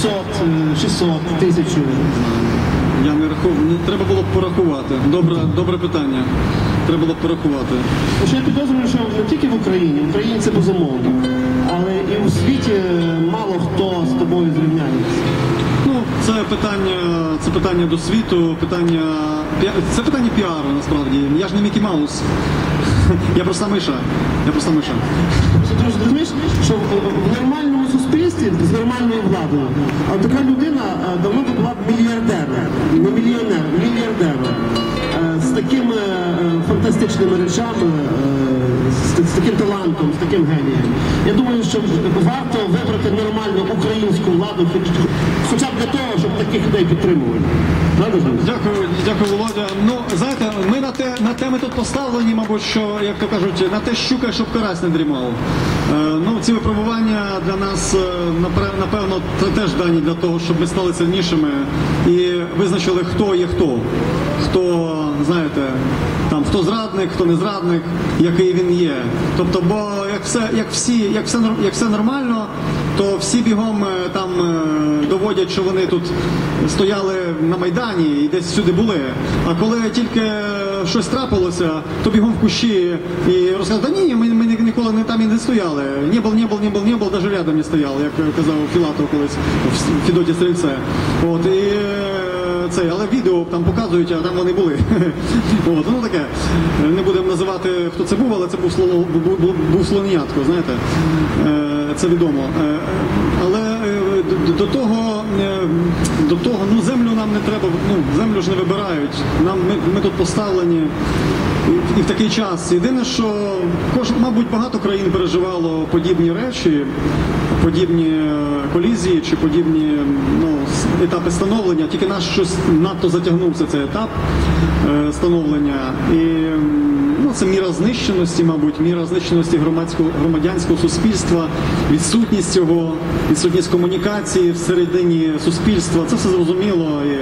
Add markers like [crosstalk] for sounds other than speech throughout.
500, е, 600, 1000. Я не рахував. Ну, треба було б порахувати. Добре, добре питання. Треба було б порахувати. Що я підозрюю, що не тільки в Україні, в Україні це безумовно, але і у світі е, мало хто з тобою зрівняється. Ну, це питання, це питання до світу, питання це питання піару насправді. Я ж не Мікі Маус. [laughs] Я проста миша. Я проста миша. Ти розумієш, що в нормальному суспільстві з нормальною владою, а така людина е, давно би була б мільярдером, не мільйонер, мільярдером. Е, З такими е, фантастичними речами, з, таким талантом, з таким генієм. Я думаю, що варто вибрати нормальну українську владу, хоча б для того, щоб таких людей підтримували. Дякую, дякую, Володя. Ну, знаєте, ми на те, на те ми тут поставлені, мабуть, що, як то кажуть, на те щука, щоб карась не дрімав. Е, ну, ці випробування для нас, е, напевно, це теж дані для того, щоб ми стали сильнішими і визначили, хто є хто. Хто, знаєте, там хто зрадник, хто не зрадник, який він є. Тобто, бо як все, як всі, як все, як все нормально, то всі бігом е, там доводять, що вони тут стояли на майдані і десь сюди були. А коли тільки щось трапилося, то бігом в кущі і розказали, та ні, ми, ми ніколи не там і не стояли. Не був, не був, не був, не був, навіть рядом не стояв, як казав Філатов колись в Фідоті Стрільце. От і е, цей, але відео там показують, а там вони були. [laughs] От, ну таке. Не будемо називати, хто це був, але це був слово був, був, слонятко, знаєте. Е, Це відомо. Е, Але до- того, до того, ну землю нам не треба, ну землю ж не вибирають. Нам ми, ми тут поставлені. І- в такий час. Єдине, що кож, мабуть, багато країн переживало подібні речі, подібні е, колізії чи подібні ну, етапи становлення. Тільки наш щось надто затягнувся цей етап е, становлення. І ну, це міра знищеності, мабуть, міра знищеності громадського громадянського суспільства, відсутність цього, відсутність комунікації всередині суспільства. Це все зрозуміло. І,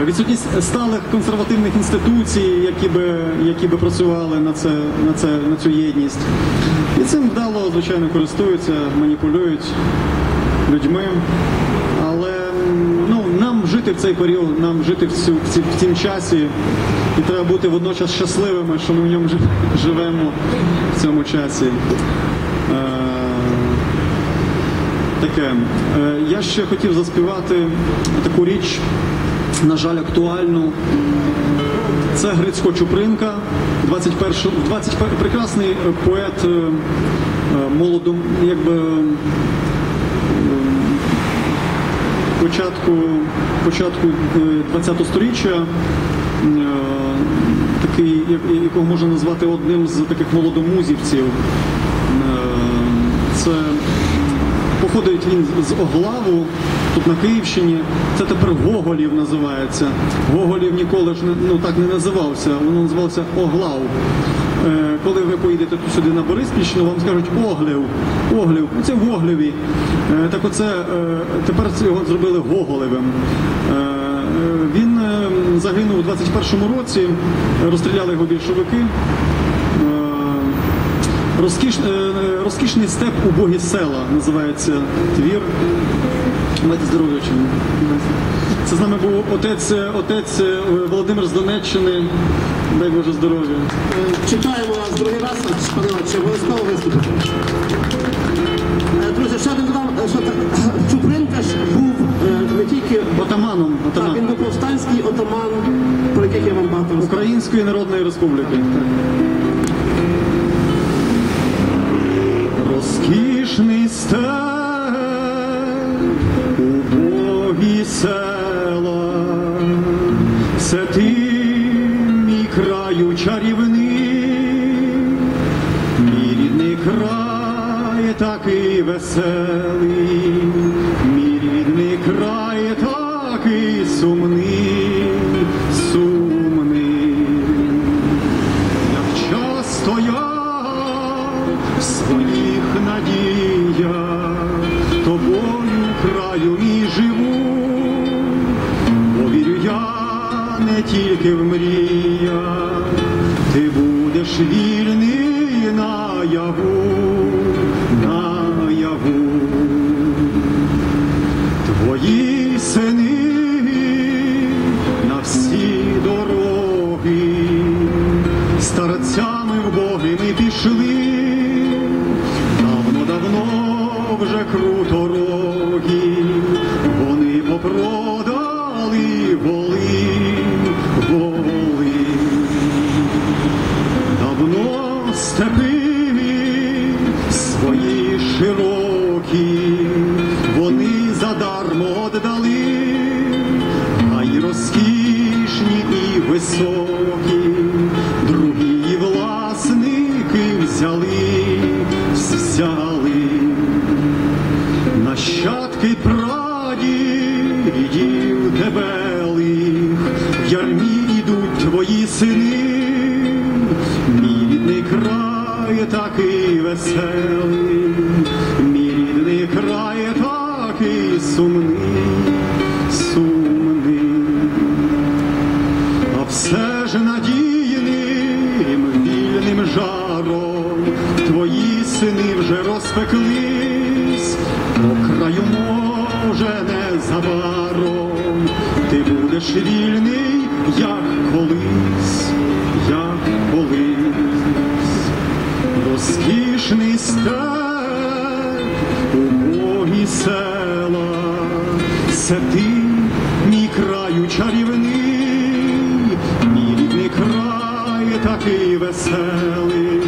Е, Відсутність сталих консервативних інституцій, які би, які би працювали на, це, на, це, на цю єдність. І цим вдало, звичайно, користуються, маніпулюють людьми. Але м, ну, нам жити в цей період, нам жити в, цю, в, ці, в цім часі, і треба бути водночас щасливими, що ми в ньому живемо в цьому часі. Е, таке. Е, Я ще хотів заспівати таку річ, на жаль, актуальну. Це Грицько Чупринка, 21, 21, прекрасний поет е, молодом, якби початку, початку ХХ століття, е, такий, якого можна назвати одним з таких молодомузівців. Е, Це походить він з Оглаву, тут на Київщині. Це тепер Гоголів називається. Гоголів ніколи ж не, ну, так не називався, воно називався Оглав. Е, Коли ви поїдете тут сюди на Бориспільщину, вам скажуть Оглів. Оглів. Це в Огліві. Е, Так оце е, тепер його зробили Гоголевим. Він загинув у 21-му році, розстріляли його більшовики. Розкіш, розкішний степ убогі села називається твір. Майте здоров'я? Це з нами був отець, отець Володимир з Донеччини. Дай Боже здоров'я. Е, Чекаємо вас другий раз, пане Отче, обов'язково виступити. Е, Друзі, ще один додам, е, що [coughs] Чупринка ж був не тільки Отаманом, так, він був повстанський отаман, про яких я вам багато розказав. Української Народної Республіки. Розкішний степ, убогі села, все ти, чарівний, мій рідний край такий веселий, мій рідний край такий сумний. Сини на всі дороги, старцями вбогими пішли, давно-давно вже круторогі, високі, другі власники взяли, взяли. Нащадки прадідів дебелих, в ярмі ідуть твої сини, мій край такий веселий, мій рідний край такий сумний, незабаром ти будеш вільний, як колись, як колись, розкішний степ, убогі села, це ти, мій краю чарівний, мій рідний край такий веселий.